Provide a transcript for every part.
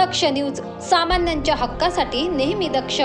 दक्ष news सामान्यांच्या हक्कासाठी नेहमी दक्ष.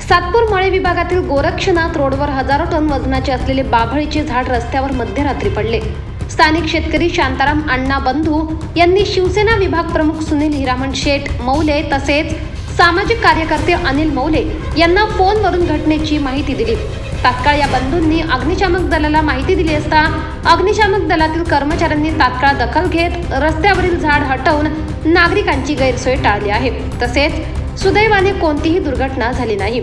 सातपूर मळे विभागातील गोरक्षनाथ रोडवर हजारो टन वजनाचे असलेले बाभळीचे झाड रस्त्यावर मध्यरात्री पडले. स्थानिक शेतकरी शांताराम अण्णा बंधू यांनी शिवसेना विभाग प्रमुख सुनील हिरामण शेठ मौले तसेच सामाजिक कार्यकर्ते अनिल मौले यांना फोनवरून घटनेची माहिती दिली. तात्काळ या बंधूंनी अग्निशामक दलाला माहिती दिली असता अग्निशामक दलातील कर्मचाऱ्यांनी तात्काळ दखल घेत रस्त्यावरील झाड हटवून नागरिकांची गैरसोय टाळली आहे. तसेच सुदैवाने कोणतीही दुर्घटना झाली नाही.